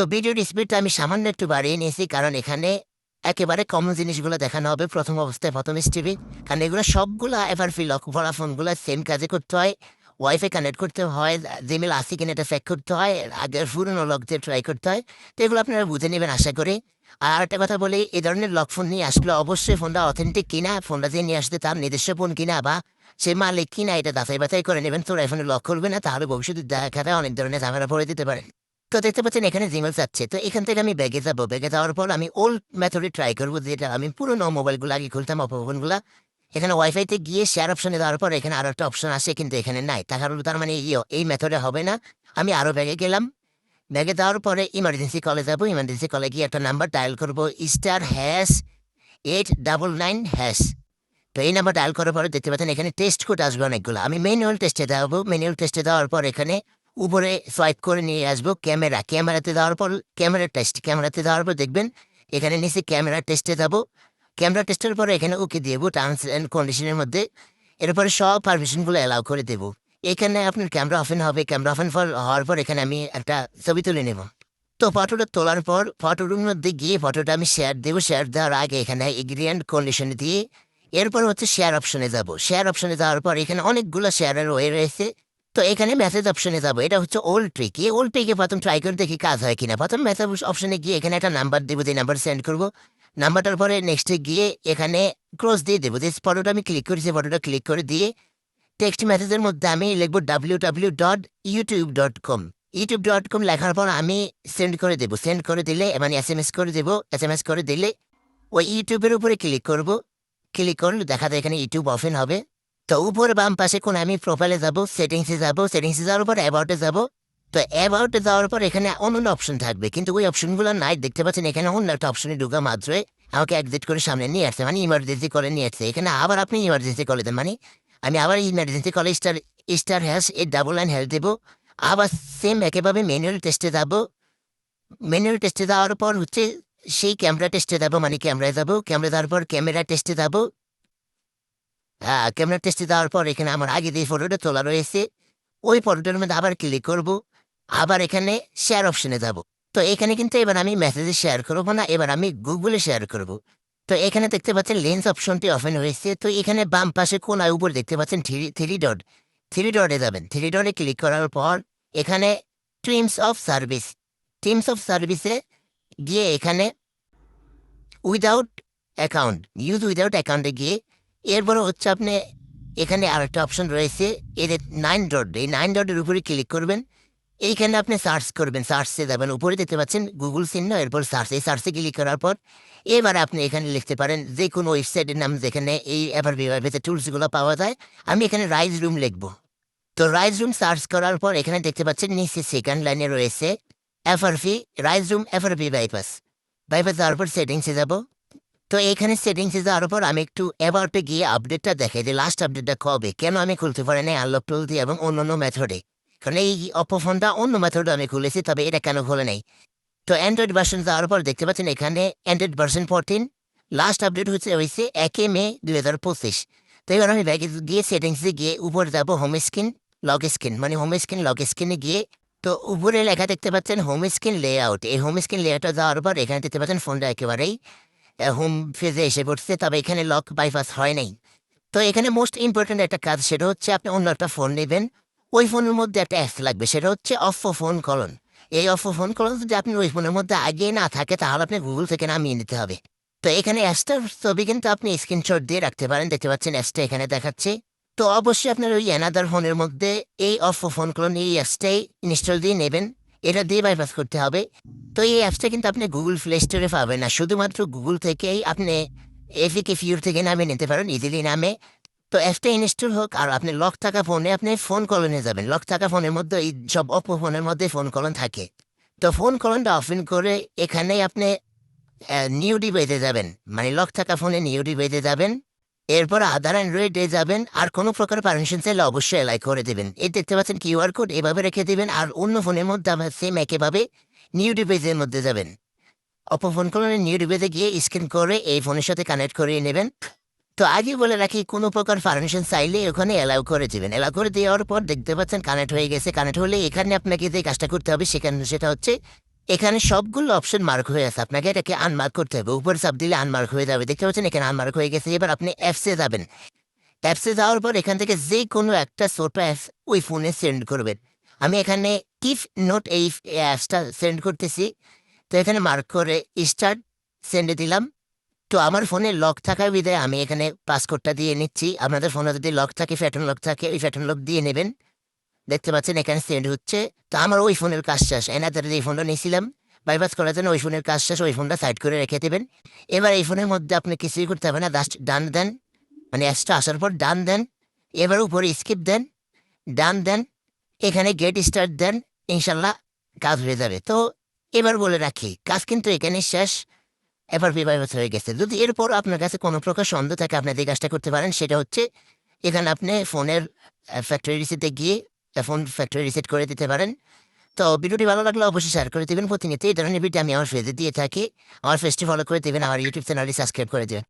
তো ভিডিওর স্পিডটা আমি সামান্য একটু বাড়িয়ে নিয়েছি, কারণ এখানে একেবারে কমন জিনিসগুলো দেখানো হবে প্রথম অবস্থায়, প্রথম টিভি কারণ এগুলো সবগুলো ফি লক ভরা ফোনগুলো সেম কাজে করতে হয় ওয়াইফাই কানেক্ট করতে হয় জিমেল আসি কিনে এটা ফেক করতে হয়, আগের পুরনো লক দিয়ে ট্রাই করতে হয়। তো এগুলো আপনারা বুঝে নেবেন, আশা করি। আর একটা কথা বলি, এই ধরনের লক ফোন নিয়ে আসলে অবশ্যই ফোনটা অথেন্টিক কিনা ফোনটা দিয়ে নিয়ে আসতে তার নিজস্ব ফোন কিনা, বা সে মালিক কিনা, এটা দাফাই বাছাই করে নেবেন। তোর এখানে লক করবে না, তাহলে ভবিষ্যতে দেখা অনেক ধরনের ঝামেলা পড়ে দিতে পারে। তো দেখতে পাচ্ছেন এখানে জিমেল যাচ্ছে তো এখান থেকে আমি ব্যাগে যাব। ব্যাগে যাওয়ার পর আমি ওল্ড মেথডে ট্রাই করব যেটা আমি পুরোনো মোবাইলগুলো আগে খুলতাম অপফোনগুলো এখানে ওয়াইফাইতে গিয়ে শেয়ার অপশনে দেওয়ার পর এখানে আরও একটা অপশন আসে কিন্তু এখানে নাই। তার তার মানে ইয়ে, এই মেথডে হবে না। আমি আরও ব্যাগে গেলাম। ব্যাগে দেওয়ার পরে ইমার্জেন্সি কলে যাব। ইমার্জেন্সি কলে গিয়ে একটা নাম্বার ডায়াল করব star hash eight double nine hash তো এই নাম্বার ডায়াল করার পরে দেখতে পাচ্ছেন এখানে টেস্ট কোড আসবে অনেকগুলো। আমি ম্যানুয়াল টেস্টে দেওয়াবো ম্যানুয়াল টেস্টে দেওয়ার পর এখানে উপরে সোয়াইপ করে নিয়ে আসব ক্যামেরা ক্যামেরাতে দেওয়ার পর ক্যামেরা টেস্ট ক্যামেরাতে দেওয়ার পর দেখবেন, এখানে নিচে ক্যামেরা টেস্টে যাব। ক্যামেরা টেস্টের পরে এখানে ওকে দেবো টার্মস অ্যান্ড কন্ডিশনের মধ্যে। এরপরে সব পারমিশনগুলো অ্যালাউ করে দেবো। এখানে আপনার ক্যামেরা অফেন হবে ক্যামেরা অফেন হওয়ার পর এখানে আমি একটা ছবি তুলে নেব। তো ফটোটা তোলার পর ফটোর মধ্যে গিয়ে ফটোটা আমি শেয়ার দেবো। শেয়ার দেওয়ার আগে এখানে এগ্রিয়েন্ট কন্ডিশনে দিয়ে, এরপর হচ্ছে শেয়ার অপশনে যাব। শেয়ার অপশনে যাওয়ার পর এখানে অনেকগুলো শেয়ারের ওয়ে রয়েছে। তো এখানে মেসেজ অপশনে যাব। এটা হচ্ছে ওল্ড ট্রিক এই ওল্ড ট্রিকে প্রথম ট্রাই করে দেখি কাজ হয় কিনা। প্রথম মেসেজ অপশনে গিয়ে এখানে একটা নাম্বার দেবো, যে নাম্বার সেন্ড করব। নাম্বারটার পরে নেক্সটে গিয়ে এখানে ক্রস দিয়ে দেবো। যে ফটোটা আমি ক্লিক করেছি ফটোটা ক্লিক করে দিয়ে টেক্সট মেসেজের মধ্যে আমি লিখব W W dot YouTube dot com YouTube dot com লেখার পর আমি সেন্ড করে দেবো। সেন্ড করে দিলে মানে এস এম এস করে দেবো। এস এম এস করে দিলে ওই ইউটিউবের উপরে ক্লিক করব। ক্লিক করলে দেখা যায় এখানে ইউটিউব ওপেন হবে। তো উপরে বাম পাশে কোন আমি প্রোফাইলে যাব সেটিংসে যাব সেটিংসে যাওয়ার পর অ্যাবাউটে যাব। তো অ্যাবাউটে যাওয়ার পর এখানে অন্য অপশন থাকবে, কিন্তু ওই অপশনগুলো নাই। দেখতে পাচ্ছেন এখানে অন্য একটা অপশনে ঢুকা মাত্রই আমাকে একজিট করে সামনে নিয়ে আসছে মানে ইমার্জেন্সি করে নিয়ে আসছে। এখানে আবার আপনি ইমার্জেন্সি করে দেন মানে আমি আবার ইমার্জেন্সি কলে স্টার স্টার হ্যাশ এই ডাবল লাইন হেল্প দেবো। আবার সেম একেভাবে ম্যানুয়াল টেস্টে যাব। ম্যানুয়াল টেস্টে যাওয়ার পর হচ্ছে সেই ক্যামেরা টেস্টে যাব মানে ক্যামেরায় যাব। ক্যামেরা যাওয়ার পর ক্যামেরা টেস্টে যাব। ক্যামেরা টেস্টে দেওয়ার পর এখানে আমার আগে যে ফটোটা তোলা রয়েছে, ওই ফটোটার মধ্যে আবার ক্লিক করব, আবার এখানে শেয়ার অপশনে যাব। তো এখানে কিন্তু এবার আমি মেসেজে শেয়ার করব না, এবার আমি গুগলে শেয়ার করব। তো এখানে দেখতে পাচ্ছেন লেন্স অপশনটি ওপেন হয়েছে। তো এখানে বাম পাশে কোনায় উপর দেখতে পাচ্ছেন থ্রি থ্রি ডট থ্রি ডটে যাবেন। থ্রি ডটে ক্লিক করার পর এখানে terms of service terms of সার্ভিসে গিয়ে এখানে উইদাউট অ্যাকাউন্ট ইউজ উইদাউট অ্যাকাউন্টে গিয়ে এরপরে হচ্ছে আপনি এখানে আরেকটা অপশন রয়েছে এর নাইন ডট এই নাইন ডটের উপরে ক্লিক করবেন। এইখানে আপনি সার্চ করবেন সার্চে যাবেন, উপরে দেখতে পাচ্ছেন গুগল চিহ্ন, এরপর সার্চ এই সার্চে ক্লিক করার পর এবার আপনি এখানে লিখতে পারেন যে কোনো ওয়েবসাইটের নাম যেখানে এই এভার ভিভাইভেতে টুলসগুলো পাওয়া যায়, আমি এখানে রাইজ রুম লিখব। তো রাইজ রুম সার্চ করার পর এখানে দেখতে পাচ্ছেন নিচে সেকেন্ড লাইনে রয়েছে এফআরপি রাইজ রুম এফআরপি বাইপাস বাইপাস যাওয়ার পর সেটিংসে যাব। তো এখানে সেটিংসে যাওয়ার পর আমি একটু অ্যাবাউটে গিয়ে আপডেটটা দেখাই যে লাস্ট আপডেটটা কবে? কেন আমি খুলতে পারি না আনলক টুল দিয়ে এবং অন্যান্য মেথডে কারণ এই অপো ফোনটা অন্য মেথডে আমি খুলেছি, তবে এটা কেন খুলে নেই? তো অ্যান্ড্রয়েড ভার্সন যাওয়ার পর দেখতে পাচ্ছেন এখানে Android version fourteen last update হচ্ছে হয়েছে একে মে দুই হাজার পঁচিশ। তো এবার আমি ব্যাগে গিয়ে সেটিংসে গিয়ে উপরে যাব হোম স্ক্রিন লগ স্ক্রিন মানে হোম স্ক্রিন লগ স্ক্রিনে গিয়ে তো উপরে লেখা দেখতে পাচ্ছেন হোম স্ক্রিন লেআউট এই হোম স্ক্রিন লেআউটটা যাওয়ার পর এখানে দেখতে পাচ্ছেন ফোনটা একেবারেই হোম ফেজে এসে পড়ছে, তবে এখানে লক বাইপাস হয় নাই। তো এখানে মোস্ট ইম্পর্ট্যান্ট একটা কাজ সেটা হচ্ছে আপনি অন্য একটা ফোন নেবেন। ওই ফোনের মধ্যে একটা অ্যাপ লাগবে, সেটা হচ্ছে অফো ফোন কলন এই অফ ফোন কলন যদি আপনি ওই ফোনের মধ্যে আগে না থাকে, তাহলে আপনি গুগল থেকে নামিয়ে নিতে হবে। তো এখানে অ্যাপসটার ছবি কিন্তু আপনি স্ক্রিনশট দিয়ে রাখতে পারেন, দেখতে পাচ্ছেন অ্যাপসটা এখানে দেখাচ্ছে। তো অবশ্যই আপনার ওই অ্যানাদার ফোনের মধ্যে এই অফো ফোন কলন এই অ্যাপসটাই ইনস্টল দিয়ে নেবেন। এটা দিয়ে বাইপাস করতে হবে। তো এই অ্যাপসটা কিন্তু আপনি গুগল প্লে স্টোরে পাবেন না। শুধুমাত্র গুগল থেকেই আপনি এফিকে ফিউর থেকে নামে নিতে পারেন ইজিলি নামে। তো অ্যাপটা ইনস্টল হোক, আর আপনি লক থাকা ফোনে আপনি ফোন কলনে যাবেন। লক থাকা ফোনের মধ্যে, এই সব অপো ফোনের মধ্যে ফোন কলন থাকে। তো ফোন কলনটা অফেন করে এখানে আপনি নিউ ডিভাইসে যাবেন। মানে লক থাকা ফোনে নিউ ডিভাইসে যাবেন। এরপর আধার অ্যান্ড্রয়েডে যাবেন আর কোনো প্রকার পারমিশন চাইলে অবশ্যই এলাই করে দেবেন। এই দেখতে পাচ্ছেন কিউআর কোড এভাবে রেখে দেবেন আর অন্য ফোনের মধ্যে আবার সেম একেভাবে নিউ ডিভাইসের মধ্যে যাবেন। অপো ফোন করলে নিউ ডিভাইসে গিয়ে স্ক্যান করে এই ফোনের সাথে কানেক্ট করিয়ে নেবেন। তো আগে বলে রাখি, কোনো প্রকার পারমিশন চাইলে ওখানে অ্যালাউ করে দেবেন। অ্যালাউ করে দেওয়ার পর দেখতে পাচ্ছেন কানেক্ট হয়ে গেছে। কানেক্ট হলে এখানে আপনাকে যে কাজটা করতে হবে সেখানে সেটা হচ্ছে এখানে সবগুলো অপশন মার্ক হয়ে আছে। আপনাকে এটাকে আনমার্ক করতে হবে। উপরে চাপ দিলে আনমার্ক হয়ে যাবে। দেখতে পাচ্ছেন, এখানে আনমার্ক হয়ে গেছে। এবার আপনি অ্যাপসে যাবেন। অ্যাপসে যাওয়ার পর এখান থেকে যে কোনো একটা ছোট অ্যাপস ওই ফোনে সেন্ড করবেন। আমি এখানে কিফ নোট এই অ্যাপসটা সেন্ড করতেছি। তো এখানে মার্ক করে স্টার্ট সেন্ডে দিলাম। তো আমার ফোনে লক থাকার বিধায় আমি এখানে পাসকোডটা দিয়ে নিচ্ছি। আপনাদের ফোনে যদি লক থাকে ফ্যাটন লক থাকে, ওই ফ্যাটন লক দিয়ে নেবেন। দেখতে পাচ্ছেন, এখানে সেন্ড হচ্ছে। তো আমার ওই ফোনের কাজ শেষ। এনাদের যে ফোনটা নিয়েছিলাম বাইপাস করার জন্য ওই ফোনের কাজ শেষ, ওই ফোনটা সাইড করে রেখে দেবেন। এবার এই ফোনের মধ্যে আপনি কিছুই করতে হবে না জাস্ট ডান দেন মানে অ্যাপসটা আসার পর ডান দেন এবার উপরে স্কিপ দেন ডান দেন এখানে গেট স্টার্ট দেন ইনশাল্লাহ কাজ হয়ে যাবে। তো এবার বলে রাখি, কাজ কিন্তু এখানে শেষ। এবার বিবাহিত হয়ে গেছে। যদি এরপর আপনার কাছে কোনো প্রকার সন্দেহ থাকে, আপনি যে কাজটা করতে পারেন, সেটা হচ্ছে, এখানে আপনি ফোনের ফ্যাক্টরি রিসেটে গিয়ে ফোন ফ্যাক্টরি রিসেট করে দিতে পারেন। তো ভিডিওটি ভালো লাগলে অবশ্যই শেয়ার করে দেবেন। প্রতিনিয়ত এই ধরনের ভিডিও আমি আমার ফেসে দিয়ে থাকি। আমার ফেসটি ফলো করে দেবেন। আমার ইউটিউব চ্যানেলটি সাবস্ক্রাইব করে দেবেন।